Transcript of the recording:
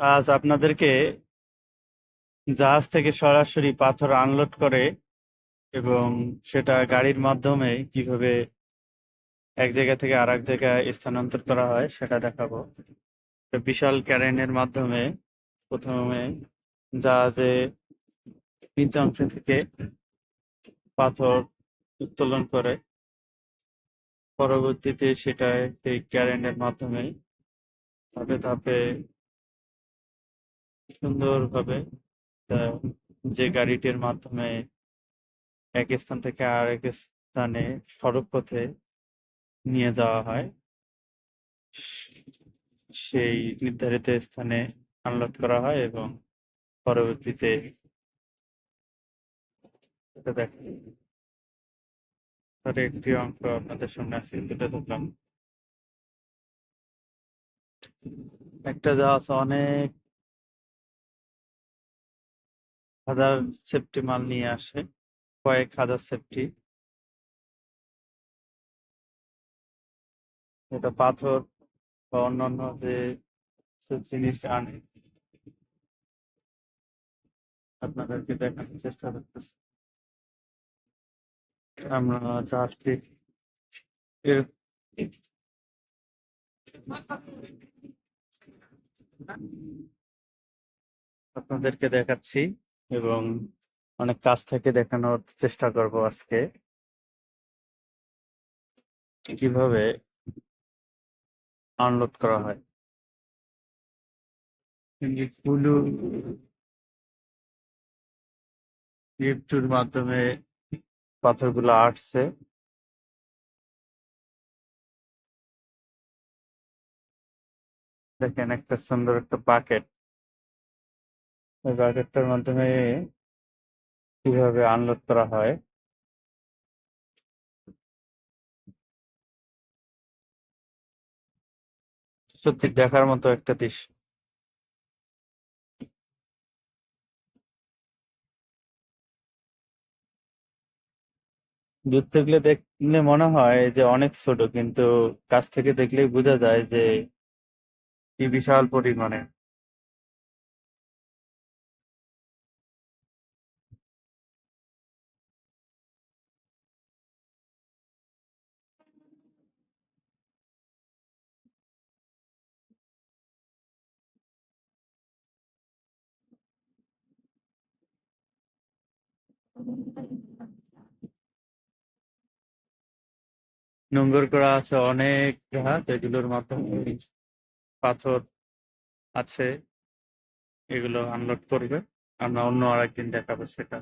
আজ আপনাদেরকে জাহাজ থেকে সরাসরি পাথর আনলোড করে এবং সেটা গাড়ির মাধ্যমে কীভাবে এক জায়গা থেকে আর এক জায়গায় স্থানান্তর করা হয়, সেটা দেখাবো। বিশাল ক্যারেনের মাধ্যমে প্রথমে জাহাজে নিচ অংশ থেকে পাথর উত্তোলন করে। পরবর্তীতে সেটা সেই ক্যারেনের মাধ্যমে ধাপে ধাপে সুন্দরভাবে যে গাড়িটির মাধ্যমে এক স্থান থেকে আরেক স্থানে সড়ক পথে নিয়ে যাওয়া হয়, সেই নির্ধারিত স্থানে আনলোড করা হয় এবং পরবর্তীতে একটি অঙ্ক আপনাদের সামনে আছে তুলে ধরলাম একটা জাহাজ অনেক হাজার সেফটি মাল নিয়ে আসে, কয়েক হাজার সেফটি এটা পাথর বা অন্যান্য যে জিনিস আনে। আপনাদেরকে দেখানোর চেষ্টা করতেছি। আমরা জাহাজটি এর আপনাদেরকে দেখাচ্ছি। এবং অনেক কাছ থেকে দেখানোর চেষ্টা করব আজকে। কীভাবে আনলোড করা হয়। কুলু লিফটুর মাধ্যমে পাথরগুলো আসছে দেখেন একটা সুন্দর একটা বাকেট ওই মাধ্যমে কীভাবে আনলোড করা হয়। সত্যি দেখার মতো একটা দৃশ্য দূর থেকে দেখলে মনে হয় যে অনেক ছোট, কিন্তু কাছ থেকে দেখলেই বোঝা যায় যে কি বিশাল পরিমাণে। নোঙর করা আছে অনেক ঘাট এগুলোর মাধ্যমে পাথর আছে। এগুলো আনলোড করবে। আমরা অন্য আরেকদিন দেখাবো সেটা।